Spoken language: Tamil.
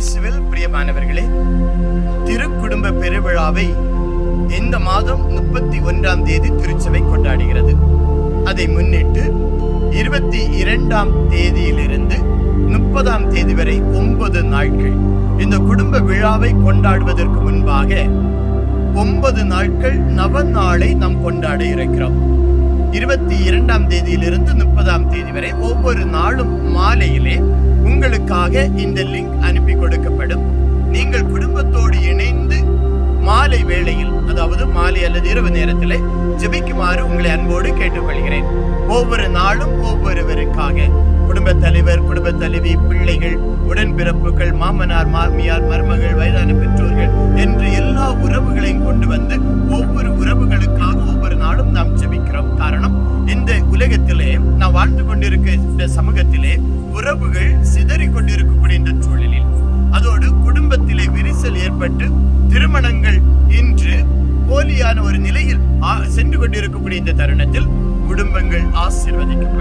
இயேசுவில் பிரியமானவர்களே திருக்குடும்ப பெருவிழாவை இந்த மாதம் முப்பத்தி ஒன்றாம் தேதி திருச்சபை கொண்டாடுகிறது. அதை முன்னிட்டு இருபத்தி இரண்டாம் தேதியிலிருந்து முப்பதாம் தேதி வரை ஒன்பது நாட்கள் இந்த குடும்ப விழாவை கொண்டாடுவதற்கு முன்பாக ஒன்பது நாட்கள் நவ நாளை நாம் கொண்டாட இருக்கிறோம். இருபத்தி இரண்டாம் தேதியிலிருந்து முப்பதாம் தேதி வரை ஒவ்வொரு நாளும் மாலையிலே உங்களுக்காக இந்த லிங்க் அதாவது மாலை அல்லது இரவு நேரத்தில் ஜெபிக்குமாறு உங்களை அன்போடு கேட்டுக்கொள்கிறேன். ஒவ்வொரு நாளும் ஒவ்வொருவருக்காக. குடும்ப தலைவர் குடும்ப தலைவி பிள்ளைகள் உடன்பிறப்புகள் மாமனார் மாமியார் மருமகள் வயதான பெற்றோர்கள் என்று எல்லா உறவுகளையும் கொண்டு வந்து ஒவ்வொரு உறவுகளுக்காக ஒவ்வொரு நாளும் நாம் ஜெபிக்கிறோம். காரணம் இந்த உலகத்திலே நாம் வாழ்ந்து கொண்டிருக்க இந்த சமூகத்திலே உறவுகள் சிதறி கொண்டிருக்கக்கூடிய இந்த சூழலில். அதோடு குடும்பத்திலே விரிசல் ஏற்பட்டு திருமணங்கள் இன்று முடிந்த இந்த தருணத்தில் குடும்பங்கள் ஆசீர்வதிக்கப்பட